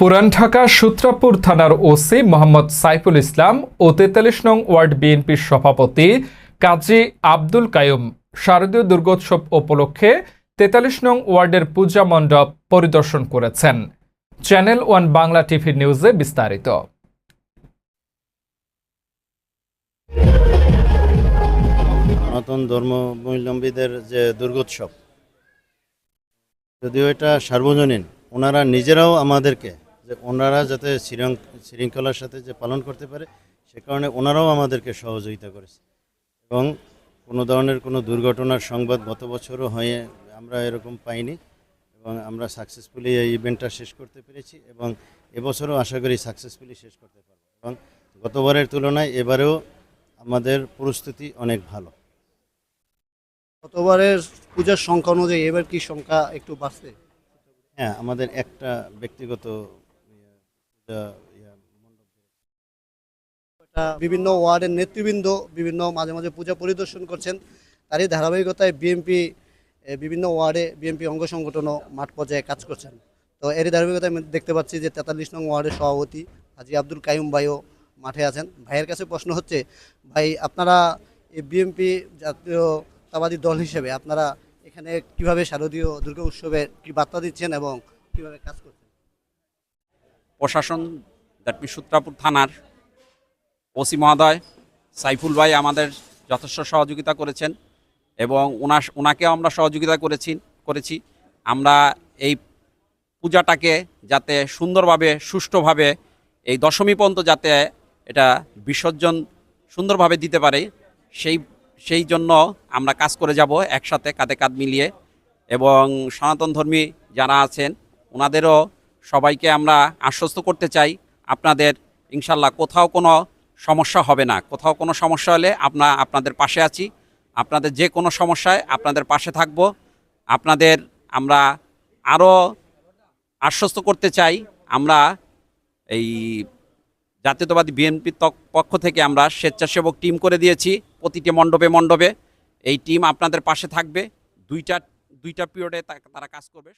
পুরান ঢাকা সূত্রাপুর থানার ওসি মোহাম্মদ সাইফুল ইসলাম ও তেতাল্লিশ নং ওয়ার্ড বিএনপির সভাপতি কাজী আব্দুল কায়ুম শারদীয় দুর্গোৎসব উপলক্ষে তেতাল্লিশ নং ওয়ার্ডের পূজা মণ্ডপ পরিদর্শন করেছেন। চ্যানেল ওয়ান বাংলা টিভি নিউজে বিস্তারিত। সনাতন ধর্মাবলম্বীদের যে দুর্গোৎসব, যদিও এটা সার্বজনীন, ওনারা নিজেরাও আমাদেরকে যে ওনারা যাতে শৃঙ্খ- শৃঙ্খলার সাথে যে পালন করতে পারে সে কারণে ওনারাও আমাদেরকে সহযোগিতা করেছে। এবং কোনো ধরনের কোনো দুর্ঘটনার সংবাদ গত বছরও হয়ে আমরা এরকম পাইনি। এবং আমরা সাকসেসফুলি এই ইভেন্টটা শেষ করতে পেরেছি এবং এবছরও আশা করি সাকসেসফুলি শেষ করতে পারব। এবং গতবারের তুলনায় এবারেও আমাদের প্রস্তুতি অনেক ভালো। গতবারের পূজার সংখ্যা অনুযায়ী এবার কি সংখ্যা একটু বাড়ছে? হ্যাঁ আমাদের একটা ব্যক্তিগত ইয়ে, পূজা ইয়া, মণ্ডপ এটা বিভিন্ন ওয়ার্ডের নেতৃবৃন্দ বিভিন্ন মাঝে মাঝে পূজা পরিদর্শন করছেন। তারই ধারাবাহিকতায় বিএনপি বিভিন্ন ওয়ার্ডে বিএনপি অঙ্গ সংগঠনও মাঠ পর্যায়ে কাজ করছেন। তো এরই ধারাবাহিকতায় আমি দেখতে পাচ্ছি যে তেতাল্লিশ নং ওয়ার্ডের সভাপতি হাজি আব্দুল কাইম ভাইও মাঠে আছেন। ভাইয়ের কাছে প্রশ্ন হচ্ছে, ভাই, আপনারা এই বিএনপি জাতীয়তাবাদী দল হিসেবে আপনারা এখানে কীভাবে শারদীয় দুর্গা উৎসবে কি বার্তা দিচ্ছেন এবং কীভাবে কাজ করছেন? প্রশাসন, দ্যাট মিন সূত্রাপুর থানার ওসি মহোদয় সাইফুল ভাই আমাদের যথেষ্ট সহযোগিতা করেছেন এবং ওনার ওনাকেও আমরা সহযোগিতা করেছি করেছি। আমরা এই পূজাটাকে যাতে সুন্দরভাবে, সুষ্ঠুভাবে, এই দশমী পর্যন্ত যাতে এটা বিসর্জন সুন্দরভাবে দিতে পারে, সেই সেই জন্য আমরা কাজ করে যাব একসাথে কাঁধে কাঁধ মিলিয়ে। এবং সনাতন ধর্মী যারা আছেন ওনাদেরও সবাইকে আমরা আশ্বস্ত করতে চাই, আপনাদের ইনশাল্লাহ কোথাও কোনো সমস্যা হবে না। কোথাও কোনো সমস্যা হলে আপনা, আপনাদের পাশে আছি। আপনাদের যে কোনো সমস্যায় আপনাদের পাশে থাকব। আপনাদের আমরা আরও আশ্বস্ত করতে চাই। আমরা এই জাতীয়তাবাদী বিএনপির পক্ষ থেকে আমরা স্বেচ্ছাসেবক টিম করে দিয়েছি, প্রতিটি মণ্ডপে মণ্ডপে। এই টিম আপনাদের পাশে থাকবে। দুইটা দুইটা পিরিয়ডে তারা কাজ করবে।